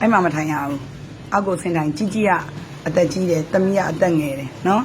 အဲ့မှာမထိုင်ရဘူးအောက်ကိုဆင်းထိုင်ကြီးကြီးကအသက်ကြီးတယ်သမီးကအသက်ငယ်တယ်နော်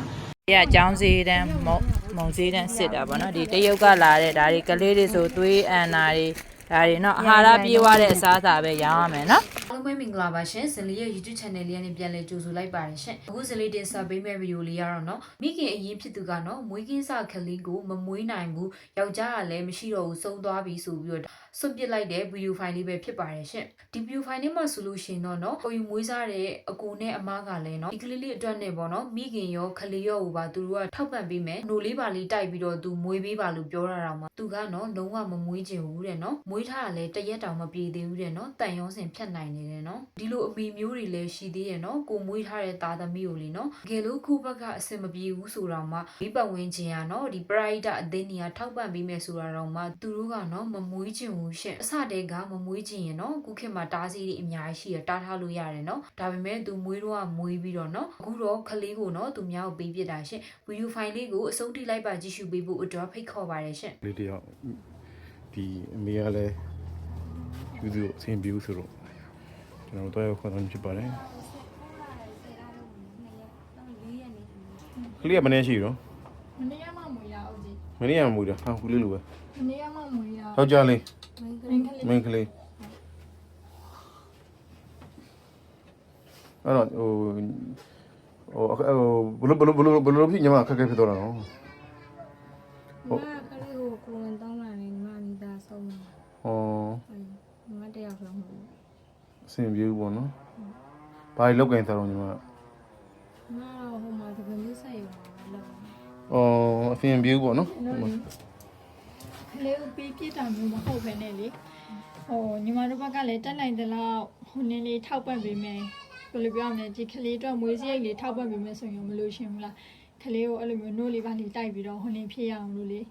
ဒီကចောင်းစည်းတန်းမုံမုံစည်းတန်းစစ်တာပေါ့နော်ဒီတရုတ်ကလာတဲ့ဒါတွေကလေးတွေဆိုသွေးအန်နာတွေဒါတွေနော်အာဟာရပြေးသွားတဲ့အစားအစာပဲရောင်းရမယ်နော်အား လုံးပဲမင်္ဂလာပါရှင်ဇင်လေးရဲ့ YouTube channel လေးကနေပြန်လည်ကြိုဆိုလိုက်ပါတယ်ရှင်အခုဇင်လေးတင်ဆက်ပေးမယ့်ဗီဒီယိုလေးကတော့နော်မိခင်အရင်ဖြစ်သူကနော်မွေးကင်းစကလေးကိုမမွေးနိုင်ဘူးယောက်ျားကလည်းမရှိတော့ဘူးဆုံးသွားပြီဆိုပြီးတော့စွန့်ပစ်လိုက်တဲ့ဗီဒီယိုဖိုင်လေးပဲဖြစ်ပါတယ်ရှင်ဒီဗီဒီယိုဖိုင်လေးမှာဆိုလို့ရှိရင်တော့နော်ကိုယူမွေးစားတဲ့အကိုနဲ့အမကလည်းနော်ဒီကလေးလေးအတွက်နဲ့ပေါ့နော်မိခင်ရောခလေးရောဟိုပါသူတို့ကထောက်ပံ့ပေးမယ်နိုလေးပါလေးတိုက်ပြီးတော့သူမွေးပေးပါလို့ပြောတာတော့မှသူကနော်လုံးဝမမွေးချင်ဘူးတဲ့နော်မွေးထားတာလည်းတရက်တောင်မပြေသေးဘူးတဲ့နော်တန်ရောစင်ဖြတ်နိုင်နေတယ်နော်ဒီလိုအမိမျိုးတွေလည်းရှိသေးရဲ့နော်ကိုမွေးထားတဲ့သားသမီးကိုလေနော်တကယ်လို့ခုဘက်ကအဆင်မပြေဘူးဆိုတော့မှဒီပတ်ဝန်းကျင်ကနော်ဒီပရိုက်တာအသင်းကြီးကထောက်ပံ့ပေးမယ်ဆိုတာတော့မှသူတို့ကနော်မမွေးချင်ဘူးရှင့်အစတည်းကမမွေးချင်ရင်နော်ခုခေတ်မှာတားစီးတွေအများကြီးရှိရတားထားလို့ရတယ်နော်ဒါပေမဲ့သူမွေးတော့ကမွေးပြီးတော့နော်အခုတော့ခလေးကိုနော်သူများကိုပေးပြတာရှင့်ဗီဒီယိုဖိုင်လေးကိုအဆုံးထိလိုက်ပါကြည့်ရှုပေးဖို့အတွက်ဖိတ်ခေါ်ပါတယ်ရှင့်လေးတယောက်ဒီအမေကလည်းယူသူအဆင်ပြေဘူးဆိုတော့ ကျွန်တော်တို့တော့ခေါ်တော့ဖြစ်ပါတယ်ကလေးကမနေရှိတော့မနေ့ကမှမွေရအောင်ကြီးမနေ့ကမမူတာဟာခုလေးလိုပဲမနေ့ကမှမွေရယောက်ျားလေးမင်းကလေးမင်းကလေးအဲ့တော့ဟိုဟိုဘလို့ဘလို့ဘလို့ဘလို့ဖြစ်ညီမအခက်အခဲဖြစ်တော့တာနော်မကလေးကိုကိုဝင်တောင်းလာနေညီမအမိသားဆုံးတာဟောညီမတယောက်ဆုံးဘူးအ ဆင်ပြေဘူးပေါ့နော်ဘာလို့လောက်ကင်စားတော့ညီမညီမတော့ဟိုမှာတကယ်လို့ဆက်ရုံပါလောက်အော်အဆင်ပြေဘူးပေါ့နော်ကလေးကိုပေးပြတာမျိုးမဟုတ်ပဲနဲ့လေဟိုညီမတို့ဘက်ကလည်းတက်နိုင်တဲ့လောက်ဟိုနည်းလေးထောက်ပံ့ပေးမယ်ဘယ်လိုပြောရမလဲဒီကလေးအတွက်မွေးစရိတ်လေးထောက်ပံ့ပေးမယ်ဆိုရင်မလို့ရှင်ဘူးလားကလေးကိုအဲ့လိုမျိုးနို့လေးပါလေးတိုက်ပြီးတော့ဟိုနည်းဖြစ်ရအောင်လို့လေ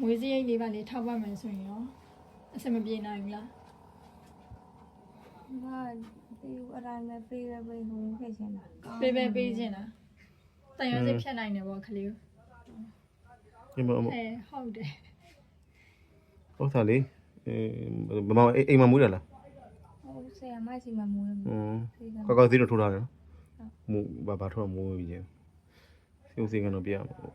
မွေးစရိတ်လေးပါလေးထောက်ပံ့မယ်ဆိုရင်ရော အဆင်မပြေနိုင်ဘူးလားညီမပေးအတိုင်းပဲပေးပဲပေးဟိုဖြစ်ချင်တာပေးပဲပေးခြင်းလားတန်ရုံးစိတ်ဖြတ်နိုင်တယ်ပေါ့ကလေးကိုညီမအဲဟုတ်တယ်ဟုတ်သားလေးအဲမမအိမ်မမူးတယ်လားဟုတ်ဆရာမရှိမှမွေးอืมပေးကကောက်ကောက်သေးတော့ထိုးထားတယ်နော်မူဘာဘာထိုးမူးပြီးချင်းစီစီကတော့ပြရမှာပေါ့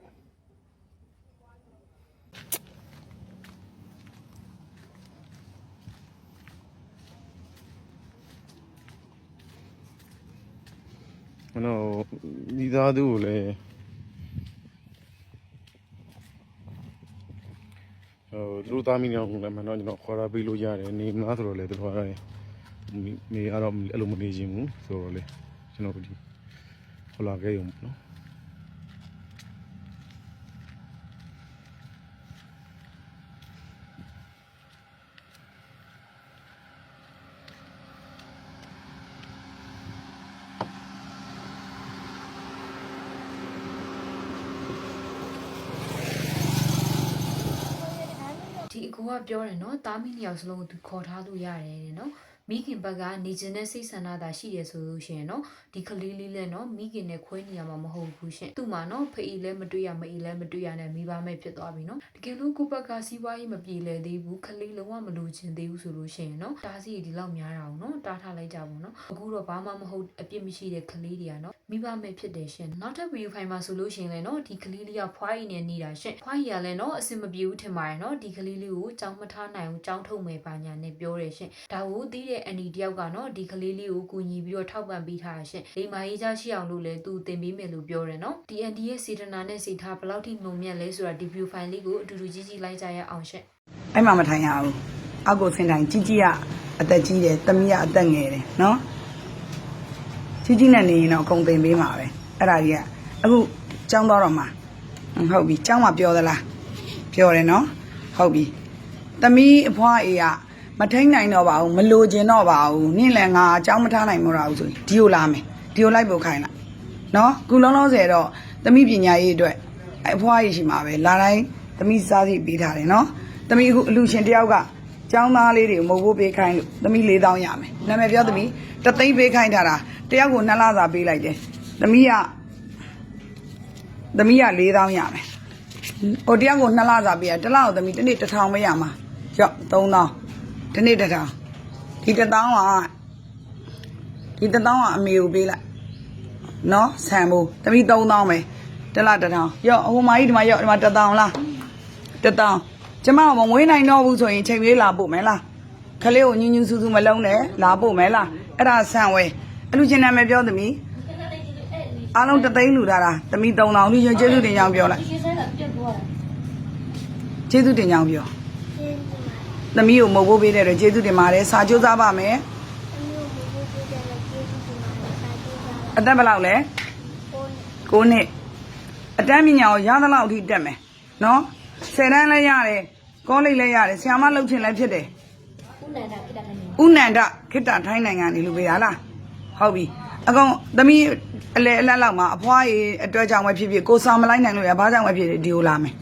အဲ့တော့ဒီသားသူကိုလည်းဟိုသူတို့သားမိနေအောင်လည်းမတော့ကျွန်တော်ခေါ်လာပေးလို့ရတယ်နေမလားဆိုတော့လေသူတို့ကလည်းနေရတော့အဲ့လိုမနေခြင်းဘူးဆိုတော့လေကျွန်တော်ဒီခေါ်လာခဲ့ရုံပေါ့နော် ဒီအကူကပြောတယ်နော်တားမီနှစ်ယောက်စလုံးကိုသူခေါ်ထားလို့ရတယ်တဲ့နော် မိခင်ဘက်ကနေကျင်တဲ့စိတ်ဆန္ဒသာရှိတယ်ဆိုလို့ရှိရင်နော်ဒီကလေးလေးလည်းနော်မိခင်နဲ့ခွဲနေရမှာမဟုတ်ဘူးရှင်သူ့မှာနော်ဖေးလည်းမတွေ့ရမအေးလည်းမတွေ့ရနဲ့မိဘမဲ့ဖြစ်သွားပြီနော်တကယ်လို့ကိုယ့်ဘက်ကစီးပွားရေးမပြေလည်သေးဘူးကလေးလုံးဝမလိုချင်သေးဘူးဆိုလို့ရှိရင်နော်တားစီဒီလောက်များတာအောင်နော်တားထားလိုက်ကြပါနော်အခုတော့ဘာမှမဟုတ်အပြစ်မရှိတဲ့ကလေးတွေကနော်မိဘမဲ့ဖြစ်တယ်ရှင်နောက်ထပ်ဗီဒီယိုဖိုင်မှာဆိုလို့ရှိရင်လည်းနော်ဒီကလေးလေးကဖွားရည်နဲ့နေတာရှင်ဖွားရည်ကလည်းနော်အဆင်မပြေဘူးထင်ပါတယ်နော်ဒီကလေးလေးကိုကြောင်းမထားနိုင်ဘူးကြောင်းထုတ်မယ်ပါညာနဲ့ပြောတယ်ရှင်ဒါကိုသိတဲ့အန်ဒီတယောက်ကနော်ဒီကလေးလေးကိုကူညီပြီးတော့ထောက်ပံ့ပေးထားတာရှင်လိမ္မာရေးချရှိအောင်လို့လည်းသူတင်ပေးမယ်လို့ပြောတယ်နော်ဒီအန်ဒီရဲ့စေတနာနဲ့စေထားဘယ်လောက်ထိနှုံမြတ်လဲဆိုတာဒီဗီဒီယိုဖိုင်လေးကိုအတူတူကြီးကြီးလိုက်ကြရအောင်ရှင်အဲ့မှာမထိုင်ရဘူးအောက်ကိုဆင်းထိုင်ကြီးကြီးကအသက်ကြီးတယ်သမီးကအသက်ငယ်တယ်နော်ကြီးကြီးနဲ့နေရင်တော့အကုန်သိမ်ပေးမှာပဲအဲ့ဒါကြီးကအခုကြောင်းတော့တော့မှာဟုတ်ပြီကြောင်းမှာပြောသလားပြောတယ်နော်ဟုတ်ပြီသမီးအဖွားအေးက မထိန်နိုင်တော့ပါဘူးမလိုချင်တော့ပါဘူးနင့်လည်းငါအကြောင်းမထားနိုင်မတော့ဘူးဆိုရင်ဒီကိုလာမယ်ဒီကိုလိုက်ပို့ခိုင်းလိုက်နော်ခုလုံးလုံးဆယ်တော့သမီးပညာရေးအတွက်အဖွားရေးရှိမှာပဲလာတိုင်းသမီးစားစီပေးထားတယ်နော်သမီးအခုအလူရှင်တယောက်ကကျောင်းသားလေးတွေမဟုတ်ဘူးပေးခိုင်းလို့သမီး၄000ရမယ်နာမည်ပြောသမီးတသိန်းပေးခိုင်းထားတာတယောက်ကို2လစာပေးလိုက်တယ်သမီးကသမီးက၄000ရမယ်ဟိုတယောက်ကို2လစာပေးရတစ်လကိုသမီးတစ်နေ့1000ပဲရမှာရော့3000 ဒီနေ့1000ဒီတစ်တောင်းကဒီတစ်တောင်းကအမေကိုပေးလိုက်နော်ဆန်ဖို့တမီ3000ပဲတစ်လားတစ်တောင်းရော့ဟိုမကြီးဒီမှာရော့ဒီမှာတစ်တောင်းလားတစ်တောင်းကျမကမမွေးနိုင်တော့ဘူးဆိုရင်ချိန်လေးလာပို့မယ်လားခလေးကိုညူးညူးဆူဆူမလုံးနဲ့လာပို့မယ်လားအဲ့ဒါဆန်ဝဲအလူချင်းနာမည်ပြောသမီးအားလုံးတသိန်းလူထားတာသမီး3000လူချင်းကျေးဇူးတင်ကြောင်းပြောလိုက်ကျေးဇူးတင်ကြောင်းပြော သမီးကိုမဟုတ်ဖို့ပေးတဲ့အတွက်ကျေးဇူးတင်ပါတယ်စာကြိုးစားပါမယ်အသက်ဘယ်လောက်လဲ9နှစ်အတန်းပညာကိုရသလောက်အထိတက်မယ်နော်10တန်းလည်းရတယ်ကောလိပ်လည်းရတယ်ဆရာမလုပ်ချင်လည်းဖြစ်တယ်ဥနန္ဒခိတ္တထိုင်းနိုင်ငံနေလို့ပေးရလားဟုတ်ပြီအကောင်သမီးအလဲအလက်လောက်မှာအဖွားရေအတွက်ကြောင့်ပဲဖြစ်ဖြစ်ကိုစာမလိုက်နိုင်လို့ရဘာကြောင့်ပဲဖြစ်ဖြစ်ဒီကိုလာမယ်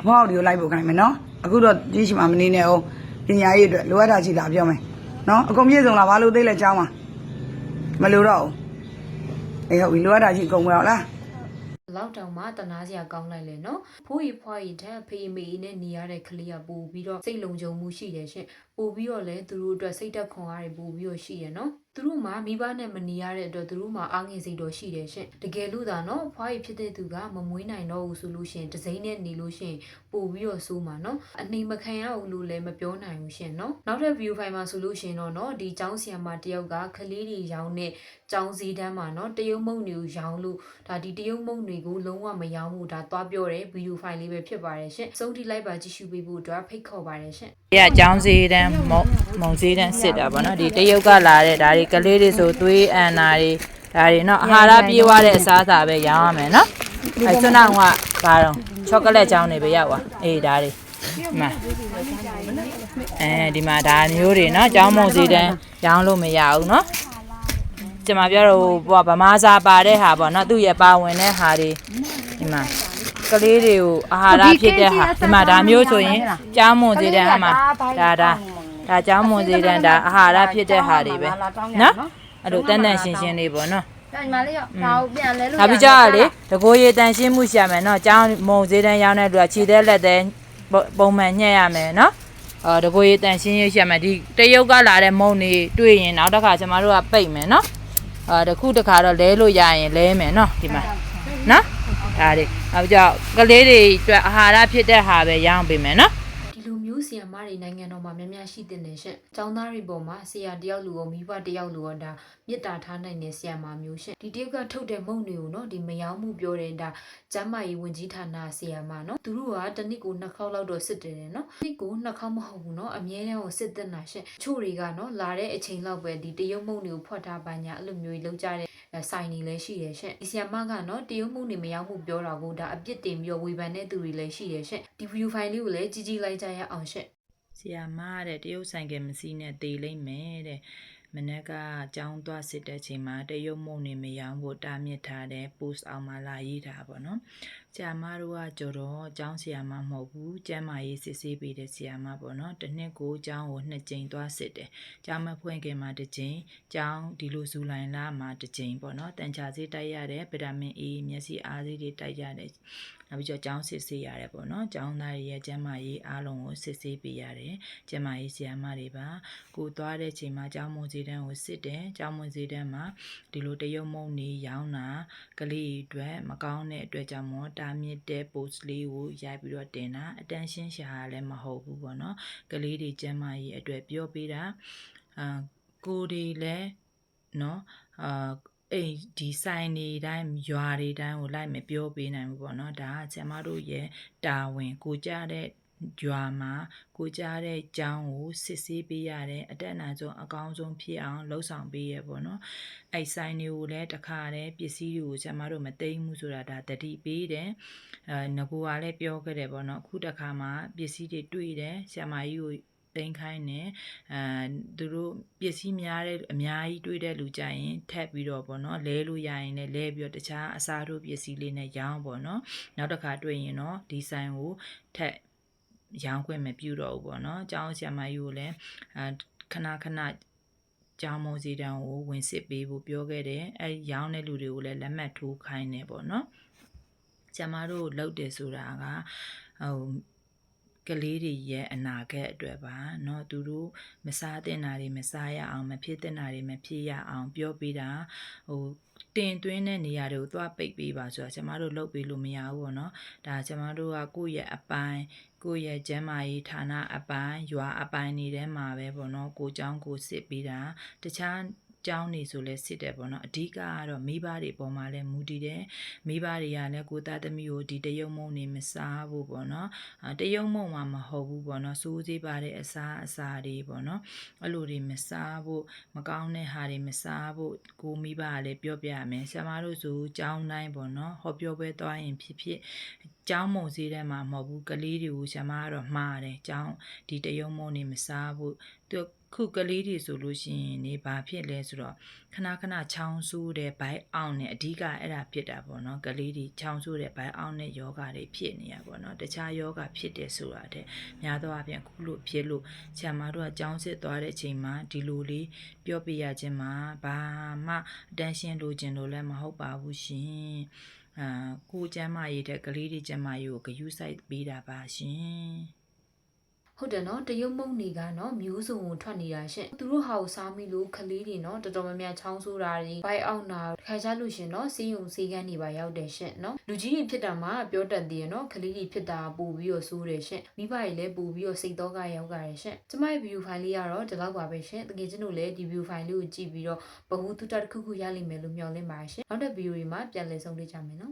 အဖွားကိုဒီကိုလိုက်ဖို့ခိုင်းမယ်နော်အခုတော့ကြီးရှိမှမနေနဲ့အောင် ပညာရေးအတွက်လိုအပ်တာရှိတာပြောမယ်နော်အကုန်ပြည့်စုံလားဘာလို့သိလဲကြောင်းမှာမလိုတော့ဘူးအေးဟုတ်ပြီလိုအပ်တာရှိကုန်မတော့လားလောက်တောင်မှတနာစရာကောင်းလိုက်လေနော်ဖိုးရီဖွားရီတဲ့ဖေးမေနဲ့နေရတဲ့ကလေးကပို့ပြီးတော့စိတ်လုံခြုံမှုရှိတယ်ရှင်ပို့ပြီးတော့လည်းသူတို့အတွက်စိတ်သက်ခွန်အားတွေပို့ပြီးတော့ရှိရနော် သူတို့မှမိဘနဲ့မနေရတဲ့အတွက်သူတို့မှအားငယ်စိတ်တော့ရှိတယ်ရှင်တကယ်လို့သာနော်ဖွားရီဖြစ်တဲ့သူကမမွေးနိုင်တော့ဘူးဆိုလို့ရှင်ဒစိမ့်နဲ့နေလို့ရှင်ပို့ပြီးတော့စိုးမှာနော်အနှိမ်မခံရဘူးလို့လည်းမပြောနိုင်ဘူးရှင်နော်နောက်ထပ် view file မှာဆိုလို့ရှင်တော့နော်ဒီចောင်းဆီယမ်မတယောက်ကကလေးတွေရောင်းတဲ့ចောင်းစည်းတန်းမှာနော်တရုံမုံတွေကိုရောင်းလို့ဒါဒီတရုံမုံတွေကိုလုံးဝမရောင်းဘူးဒါသွားပြောတဲ့ view file လေးပဲဖြစ်ပါတယ်ရှင်စုံထိလိုက်ပါကြည့်ရှုပေးဖို့အတွက်ဖိတ်ခေါ်ပါတယ်ရှင် ဒီကចောင်းစည်းတန်းမုံမုံစည်းတန်းစစ်တာပေါ့နော်ဒီတရုတ်ကလာတဲ့ဒါတွေ ေကလေးတွေဆိုသွေးအန်နာတွေဒါတွေနော်အာဟာရပြေးသွားတဲ့အစားအစာပဲရောင်းရမယ်နော်အဲဆွနာကဘာတော့ချောကလက်ចောင်းတွေပဲရောက်သွားအေးဒါတွေဒီမှာအဲဒီမှာဒါမျိုးတွေနော်ចောင်းမုံစည်းတန်းရောင်းလို့မရဘူးနော်ကျွန်မပြောတော့ဟိုဗမာစာပါတဲ့ဟာပေါ့နော်သူ့ရဲ့ပါဝင်တဲ့ဟာတွေဒီမှာကလေးတွေကိုအာဟာရဖြစ်တဲ့ဟာဒီမှာဒါမျိုးဆိုရင်ကျောင်းမွန်စည်းတန်းဟာမှာဒါဒါ ဒါကျောင်းမွန်စည်းတန်းဒါအာဟာရဖြစ်တဲ့ဟာတွေပဲနော်အဲ့လိုတန်တန်ရှင်းရှင်းလေးပေါ့နော်ညီမလေးရောဒါကိုပြန်လဲလို့နောက်ပြီးကြရလေတကိုယ်ရည်တန်ရှင်းမှုရှာမယ်နော်ကျောင်းမုံစည်းတန်းရောင်းတဲ့လူကခြေသေးလက်သေးပုံမှန်ညှက်ရမယ်နော်အော်တကိုယ်ရည်တန်ရှင်းရရှာမယ်ဒီတရုတ်ကလာတဲ့မုံတွေတွေ့ရင်နောက်တစ်ခါကျမတို့ကပိတ်မယ်နော်အာတစ်ခုတစ်ခါတော့လဲလို့ရရင်လဲမယ်နော်ဒီမှာနော်ဒါတွေနောက်ပြီးကြကလေးတွေအတွက်အာဟာရဖြစ်တဲ့ဟာပဲရောင်းပေးမယ်နော်ဒီလိုမျိုး ဆီယမတွေနိုင်ငံတော်မှာများများရှိတဲ့နေရှင်။ចောင်းသားတွေပေါ်မှာဆရာတယောက်လူကိုမိဘတယောက်လူကိုဒါမေတ္တာထားနိုင်တဲ့ဆရာမမျိုးရှင်။ဒီတယောက်ကထုတ်တဲ့မုံတွေကိုနော်ဒီမယောင်းမှုပြောတဲ့ဒါကျမ်းမာရေးဝန်ကြီးဌာနဆရာမနော်။သူတို့ကတစ်နှစ်ကိုနှစ်ခေါက်လောက်တော့စစ်တယ်နော်။နှစ်ကိုနှစ်ခေါက်မဟုတ်ဘူးနော်။အမြဲတမ်းကိုစစ်တက်တာရှင်။ချို့တွေကနော်လာတဲ့အချိန်လောက်ပဲဒီတရုတ်မုံတွေကိုဖွက်ထားပါညာအဲ့လိုမျိုးကြီးလောက်ကြတဲ့အဲ ဆိုင်နေလည်းရှိတယ်ရှင်။ဒီဆရာမကနော်တရုတ်မုံတွေမယောင်းမှုပြောတာကိုဒါအပြစ်တင်ပြီးတော့ဝေဖန်တဲ့သူတွေလည်းရှိတယ်ရှင်။ဒီ view file လေးကိုလည်းကြည့်ကြည့်လိုက်ကြရအောင်ရှင်။ဆီယာမတဲ့တရုတ်ဆိုင်ကမစီနဲ့တေလိမ့်မယ်တဲ့ မနက်ကကြောင်းသွားစစ်တဲ့ချိန်မှာတရုတ်မုံနေမရောင်းဖို့တားမြစ်ထားတဲ့ post အောင်မှာလာရေးထားပါတော့။ဆီယာမတို့ကကြတော့ကျောင်းဆီယာမမဟုတ်ဘူး။ကျမ်းမာရေးစစ်ဆေးပေးတဲ့ဆီယာမပေါ့နော်။တစ်နှစ်ကိုကျောင်းကိုနှစ်ကြိမ်သွားစစ်တယ်။ကျောင်းမဖွင့်ခင်မှာတစ်ကြိမ်ကျောင်းဒီလိုဇူလိုင်လမှာတစ်ကြိမ်ပေါ့နော်။တန်ချာဆေးတိုက်ရတယ်ဗီတာမင် A မျက်စိအားဆေးတွေတိုက်ရတယ်။ နောက်ပြီးတော့ကျောင်းစစ်ဆေးရတယ်ပေါ့နော်။ကျောင်းသားတွေရဲ့ကျန်းမာရေးအားလုံးကိုစစ်ဆေးပေးရတယ်။ကျန်းမာရေးဆီယာမတွေပါ။ကိုသွားတဲ့ချိန်မှာကျောင်းမွန်စီတန်းကိုစစ်တယ်။ကျောင်းမွန်စီတန်းမှာဒီလိုတရုတ်မုံနေရောင်းတာကလေးတွေအတွက်မကောင်းတဲ့အတွက်ကြောင့်မို့တာမြင့်တဲ့ post လေးကိုရိုက်ပြီးတော့တင်တာအတန်းရှင်းရှာလည်းမဟုတ်ဘူးပေါ့နော်။ကလေးတွေကျန်းမာရေးအတွက်ပြောပေးတာအာကိုတွေလည်းနော်အာ အိမ်ဒီဆိုင်တွေတိုင်းရွာတွေတိုင်းကိုလိုက်မပြောပေးနိုင်ဘူးပေါ့နော်ဒါကကျမတို့ရဲ့တာဝန်ကိုကြတဲ့ရွာမှာကိုကြားတဲ့အကြောင်းကိုစစ်ဆေးပေးရတယ်အတက်အနိုင်ဆုံးအကောင်းဆုံးဖြစ်အောင်လှုပ်ဆောင်ပေးရပေါ့နော်အဲ့ဆိုင်တွေကိုလည်းတခါတည်းပစ္စည်းတွေကိုကျမတို့မသိမ်းဘူးဆိုတာဒါတတိပေးတယ်အဲငကူကလည်းပြောခဲ့တယ်ပေါ့နော်အခုတခါမှပစ္စည်းတွေတွေ့တယ်ဆရာမကြီးကို သိမ်းခိုင်းတယ်အဲသူတို့ပစ္စည်းများတဲ့အများကြီးတွေ့တဲ့လူကြရင်ထပ်ပြီးတော့ပေါ့နော်လဲလို့ရရင်လည်းလဲပြီးတော့တခြားအစားထိုးပစ္စည်းလေးနဲ့ရောင်းပေါ့နော်နောက်တစ်ခါတွေ့ရင်တော့ဒီဆိုင်ကိုထပ်ရောင်းခွင့်မပြုတော့ဘူးပေါ့နော်အကြောင်းဆရာမကြီးကိုလည်းအဲခဏခဏကျောင်းမိုးစီတန်းကိုဝင်စစ်ပေးဖို့ပြောခဲ့တယ်အဲရောင်းတဲ့လူတွေကိုလည်းလက်မှတ်ထိုးခိုင်းတယ်ပေါ့နော်ကျမတို့လှုပ်တယ်ဆိုတာကဟို ကလေးတွေရဲ့အနာဂတ်အတွက်ပါเนาะသူတို့မစားတင်တာတွေမစားရအောင်မဖြစ်တင်တာတွေမဖြစ်ရအောင်ပြောပေးတာဟိုတင်သွင်းတဲ့နေရာတွေကိုသွားပိတ်ပေးပါဆိုတော့ကျမတို့လုပ်ပေးလို့မရဘူးပေါ့နော်ဒါကျမတို့ကကိုယ့်ရဲ့အပိုင်းကိုယ့်ရဲ့ကျမ်းမာရေးဌာနအပိုင်းရွာအပိုင်းနေထဲမှာပဲပေါ့နော်ကိုเจ้าကိုစစ်ပေးတာတခြား ကျောင်းနေဆိုလဲစစ်တယ်ပေါ့နော်အဓိကကတော့မိဘတွေပေါ်မှာလဲမူတည်တယ်မိဘတွေကလည်းကိုသားသမီးကိုဒီတရုံမုံနေမစားဘူးပေါ့နော်အာတရုံမုံမှာမဟုတ်ဘူးပေါ့နော်စိုးစေးပါတဲ့အစားအစာတွေပေါ့နော်အဲ့လိုတွေမစားဖို့မကောင်းတဲ့ဟာတွေမစားဖို့ကိုမိဘကလည်းပြောပြရမယ်ဆရာမတို့ဆိုကျောင်းတိုင်းပေါ့နော်ဟောပြောပွဲသွားရင်ဖြစ်ဖြစ်ကျောင်းမုံစည်းထဲမှာမဟုတ်ဘူးကလေးတွေကိုဆရာမကတော့မှားတယ်ကျောင်းဒီတရုံမုံနေမစားဘူးသူ ခုကလေးတွေဆိုလို့ရှိရင်နေဘာဖြစ်လဲဆိုတော့ခဏခဏချောင်းဆူးတယ်ဘိုက်အောင်နဲ့အဓိကအဲ့ဒါဖြစ်တာပေါ့နော်ကလေးတွေချောင်းဆူးတယ်ဘိုက်အောင်နဲ့ယောဂတွေဖြစ်နေရပေါ့နော်တခြားယောဂဖြစ်တယ်ဆိုတာတဲ့များသောအားဖြင့်ခုလို့ဖြစ်လို့ဆရာမတို့ကကျောင်းစစ်သွားတဲ့အချိန်မှာဒီလိုလေးပြောပြရခြင်းမှာဘာမှအတန်းရှင်းလိုခြင်းလို့လည်းမဟုတ်ပါဘူးရှင်အာကိုကျမ်းမာရေးတဲ့ကလေးတွေကျမ်းမာရေးကိုဂရုစိုက်ပေးတာပါရှင် ဟုတ်တယ်နော်တရုတ်မုံတွေကနော်မျိုးစုံကိုထွက်နေတာရှင့်သူတို့ဟာကိုစားမိလို့ခလေးတွေနော်တော်တော်များများချောင်းဆိုးတာတွေဘိုက်အောင်တာတခါကြလို့ရှင်နော်စီးယုံစီးကန်းတွေပါရောက်တယ်ရှင့်နော်လူကြီးတွေဖြစ်တာမှပြောတတ်သေးရနော်ခလေးတွေဖြစ်တာပို့ပြီးတော့ဆိုးတယ်ရှင့်မိဘတွေလည်းပို့ပြီးတော့စိတ်တော့ကရောက်ကြတယ်ရှင့်ကျမရဲ့ view file လေးကတော့ဒီလောက်ပါပဲရှင့်တကယ်ချင်းတို့လည်းဒီ view file လေးကိုကြည့်ပြီးတော့ဘ ഹു တုတတစ်ခုခုရလိမ့်မယ်လို့မျှော်လင့်ပါတယ်ရှင့်နောက်တဲ့ video တွေမှာပြန်လည်ဆုံတွေ့ကြမယ်နော်